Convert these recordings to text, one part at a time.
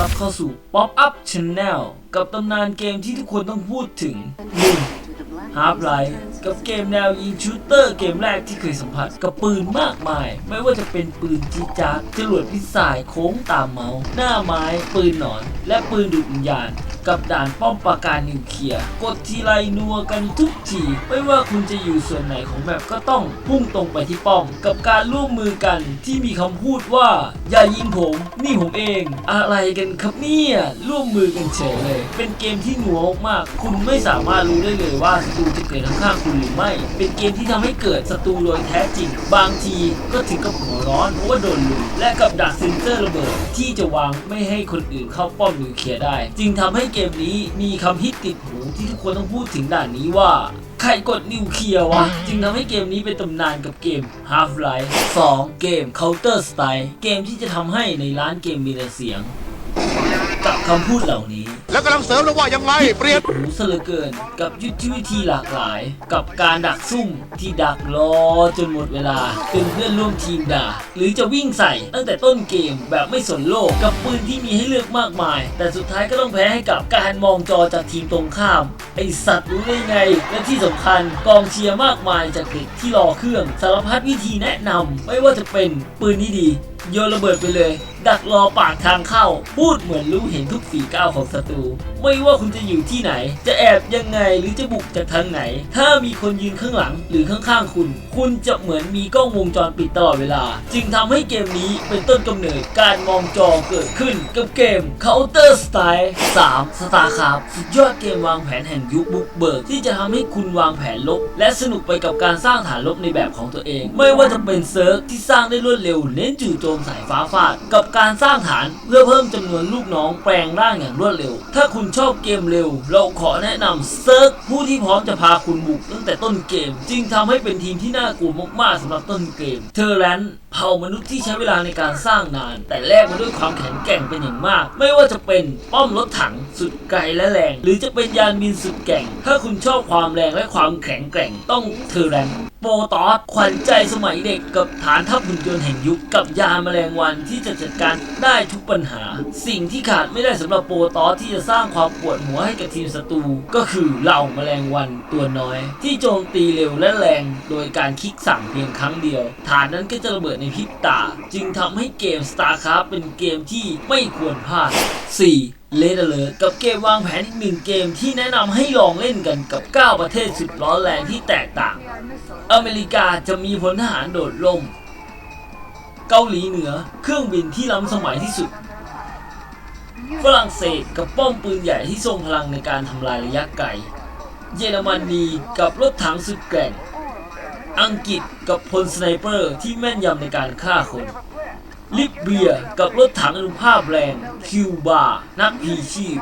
รับเข้าสู่ Pop Up Channel กับตำนานเกมที่ทุกคนต้องพูดถึง 1. Half Life กับเกมแนวยิงชูตเตอร์เกมแรกที่เคยสัมผัส กับปืนมากมาย ไม่ว่าจะเป็นปืนจีดจากจรวดพิสายโค้งตามเมาส์ หน้าไม้ ปืนหนอน และปืนดูดวิญญาณ กับด่านป้อมปราการนิวเคลียร์กดทีไรนัวกันทุกที ไม่ว่าคุณจะอยู่ส่วนไหนของแมปก็ต้องพุ่งตรงไปที่ป้อม กับการร่วมมือกันที่มีคำพูดว่า อย่ายิงผม นี่ผมเอง อะไรกันครับเนี่ยร่วมมือกันเฉยเลย เป็นเกมที่หนัวมาก คุณไม่สามารถรู้ได้เลยว่าศัตรูจะเกิดข้างๆคุณหรือไม่ เป็นเกมที่ทำให้เกิดศัตรูโดยแท้จริง บางทีก็ถึงกับหัวร้อนเพราะว่าโดนลุมและกับดักเซนเซอร์ระเบิดที่จะวางไม่ให้คนอื่นเข้าป้อมนิวเคลียร์ได้ จึงทำให้เกมนี้มีคำฮิตติดหูที่ทุกคนต้องพูดถึงด่านนี้ว่าใครกดนิวเคลียร์วะ จึงทำให้เกมนี้เป็นตำนานกับเกม Half-Life 2 เกม Counter Strike เกมที่จะทำให้ในร้านเกมมีแต่เสียงกับ คำพูดเหล่านี้ แล้วกำลังเสริมแล้วว่ายังไงเปลี่ยนหูเสยเหลือเกินกับยุทธวิธีหลากหลาย กับการดักซุ่มที่ดักรอจนหมดเวลาจนเพื่อนร่วมทีมด่า หรือจะวิ่งใส่ตั้งแต่ต้นเกมแบบไม่สนโลกกับปืนที่มีให้เลือกมากมาย แต่สุดท้ายก็ต้องแพ้ให้กับการมองจอจากทีมตรงข้าม ไอสัตว์รู้ได้ไง และที่สำคัญกองเชียร์มากมายจากเด็กที่รอเครื่องสารพัดวิธีแนะนำไม่ว่าจะเป็นปืนที่ดีโยนระเบิดไปเลย ดักรอปากทางเข้า พูดเหมือนรู้เห็นทุกฝีก้าวของศัตรู ไม่ว่าคุณจะอยู่ที่ไหน จะแอบยังไงหรือจะบุกจากทางไหน ถ้ามีคนยืนข้างหลังหรือข้างๆคุณ คุณจะเหมือนมีกล้องวงจรปิดตลอดเวลา จึงทำให้เกมนี้เป็นต้นกำเนิดการมองจอเกิดขึ้นกับเกม Counter Strike 3 StarCraft สุดยอดเกมวางแผนแห่งยุคบุกเบิกที่จะทำให้คุณวางแผนลบ และสนุกไปกับการสร้างฐานลบในแบบของตัวเอง ไม่ว่าจะเป็นเซิร์ฟที่สร้างได้รวดเร็วเน้นจู่โจมสายฟ้าฟาด กับการสร้างฐานเพื่อเพิ่มจำนวนลูกน้องแปลงร่างอย่างรวดเร็ว ถ้าคุณชอบเกมเร็ว เราขอแนะนำเซิร์ฟผู้ที่พร้อมจะพาคุณบุกตั้งแต่ต้นเกม จึงทำให้เป็นทีมที่น่ากลัวมากๆสำหรับต้นเกม เทอร์แรนเผ่ามนุษย์ที่ใช้เวลาในการสร้างนาน แต่แลกมาด้วยความแข็งแกร่งเป็นอย่างมาก ไม่ว่าจะเป็นป้อมรถถังสุดไกลและแรง หรือจะเป็นยานบินสุดแก่ง ถ้าคุณชอบความแรงและความแข็งแกร่งต้องเทอร์แรน โปรตอสขวัญใจสมัยเด็กกับฐานทัพหุ่นยนต์แห่งยุคกับยาแมลงวันที่จะจัดการได้ทุกปัญหา สิ่งที่ขาดไม่ได้สำหรับโปรตอสที่จะสร้างความปวดหัวให้กับทีมศัตรูก็คือเหล่าแมลงวันตัวน้อย ที่โจมตีเร็วและแรง โดยการคลิกสั่งเพียงครั้งเดียว ฐานนั้นก็จะระเบิดในพริบตา จึงทำให้เกม StarCraft เป็นเกมที่ไม่ควรพลาด 4. เลดเลอร์กับเกมวางแผนอีกหนึ่งเกมที่แนะนำให้ลองเล่นกันกับ 9 ประเทศสุดร้อนแรงที่แตกต่าง อเมริกาจะมีพลทหารโดดล่ม เกาหลีเหนือเครื่องบินที่ล้ำสมัยที่สุด ฝรั่งเศสกับป้อมปืนใหญ่ที่ทรงพลังในการทำลายระยะไกล เยอรมนีกับรถถังสุดแกร่ง อังกฤษกับพลสไนเปอร์ที่แม่นยำในการฆ่าคน ลิบเบียกับรถถังอนุภาพแรง คิวบา นักพีชีพ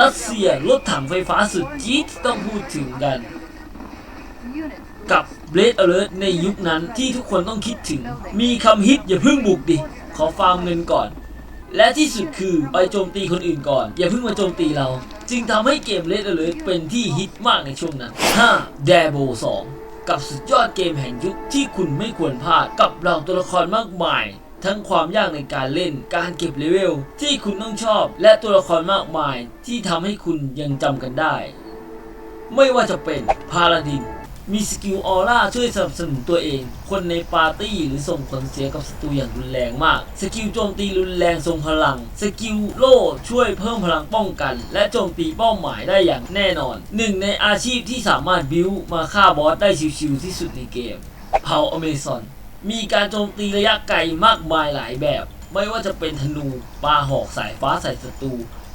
รัสเซียรถถังไฟฟ้าสุดจี๊ดที่ต้องพูดถึงกัน กับ Blade Alert ในยุคนั้นที่ทุกคนต้องคิดถึง มีคำฮิตอย่าเพิ่งบุกดิ ขอฟาร์มเงินก่อน และที่สุดคือไปโจมตีคนอื่นก่อน อย่าเพิ่งมาโจมตีเรา จึงทำให้เกม Blade Alert เป็นที่ฮิตมากในช่วงนั้น 5. d a b o 2กับสุดยอดเกมแห่งยุคที่คุณไม่ควรพลาดกับเหล่าตัวละครมากมาย ทั้งความยากในการเล่น การเก็บเลเวลที่คุณต้องชอบ และตัวละครมากมายที่ทำให้คุณยังจำกันได้ ไม่ว่าจะเป็นพาลาดิน มีสกิลออร่าช่วยสนับสนุนตัวเอง คนในปาร์ตี้หรือส่งผลเสียกับศัตรูอย่างรุนแรงมาก สกิลโจมตีรุนแรงทรงพลัง สกิลโล่ช่วยเพิ่มพลังป้องกัน และโจมตีเป้าหมายได้อย่างแน่นอน หนึ่งในอาชีพที่สามารถบิวมาฆ่าบอสได้ชิวๆที่สุดในเกมเผ่าอเมซอน มีการโจมตีระยะไกลมากมายหลายแบบ ไม่ว่าจะเป็นธนูปลาหอกสายฟ้าใส่ศัตรู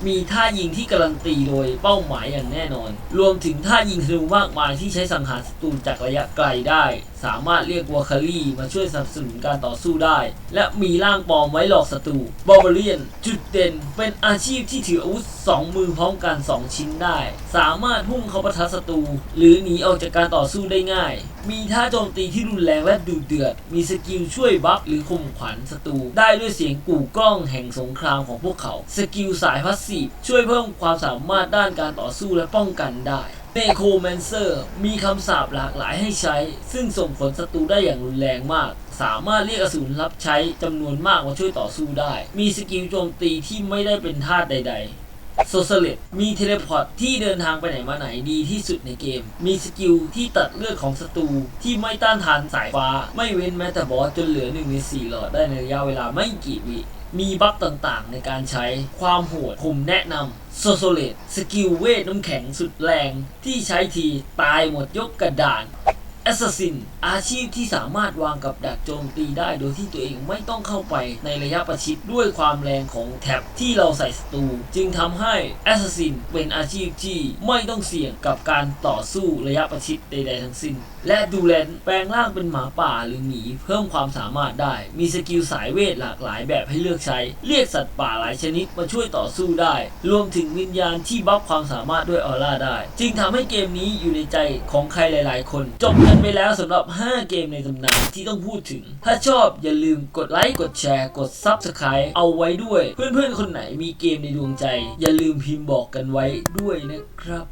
มีท่ายิงที่การันตีโดยเป้าหมายอย่างแน่นอน รวมถึงท่ายิงธนูมากมายที่ใช้สังหารศัตรูจากระยะไกลได้ สามารถเรียกวอคารีมาช่วยสนับสนุนการต่อสู้ได้ และมีร่างปลอมไว้หลอกศัตรูบอ b เ r เรียน จุดเด่นเป็นอาชีพที่ถืออาวุธสองมือพร้อมกัน 2 ชิ้นได้ สามารถพุ่งเข้าปะทะศัตรูหรือหนีออกจากการต่อสู้ได้ง่าย มีท่าโจมตีที่รุนแรงและดุเดือด มีสกิลช่วยบัฟหรือข่มขวัญศัตรูได้ด้วยเสียงกู่กล้องแห่งสงครามของพวกเขา สกิลสายพาสีฟช่วยเพิ่มความสามารถด้านการต่อสู้และป้องกันได้เนโครแมนเซอร์มีคำสาปหลากหลายให้ใช้ ซึ่งส่งผลศัตรูได้อย่างรุนแรงมาก สามารถเรียกอสูรรับใช้จำนวนมากมาช่วยต่อสู้ได้ มีสกิลโจมตีที่ไม่ได้เป็นธาตุใด ๆโซเซเลตมีเทเลพอร์ตที่เดินทางไปไหนมาไหนดีที่สุดในเกม มีสกิลที่ตัดเลือดของศัตรูที่ไม่ต้านทานสายฟ้า ไม่เว้นแม้แต่บอสจนเหลือ1ใน4หลอดได้ในระยะเวลาไม่กี่วิ มีบัฟต่างๆ ในการใช้ความโหดผมแนะนำโซโซเลตสกิลเวทน้ำแข็งสุดแรงที่ใช้ทีตายหมดยกกระดาน แอสซัสซินอาชีพที่สามารถวางกับดักโจมตีได้โดยที่ตัวเองไม่ต้องเข้าไปในระยะประชิดด้วยความแรงของแท็บที่เราใส่ศัตรูจึงทำให้แอสซัสซินเป็นอาชีพที่ไม่ต้องเสี่ยงกับการต่อสู้ระยะประชิดใดๆทั้งสิ้น และดูแลนแปลงร่างเป็นหมาป่าหรือหมีเพิ่มความสามารถได้ มีสกิลสายเวทหลากหลายแบบให้เลือกใช้ เรียกสัตว์ป่าหลายชนิดมาช่วยต่อสู้ได้ รวมถึงวิญญาณที่บัฟความสามารถด้วยออร่าได้ จึงทำให้เกมนี้อยู่ในใจของใครหลาย ๆ คนจบกันไปแล้วสำหรับ 5 เกมในตำนานที่ต้องพูดถึง ถ้าชอบอย่าลืมกดไลค์กดแชร์ กด Subscribe เอาไว้ด้วย เพื่อนๆ คนไหนมีเกมในดวงใจ อย่าลืมพิมพ์บอกกันไว้ด้วยนะครับ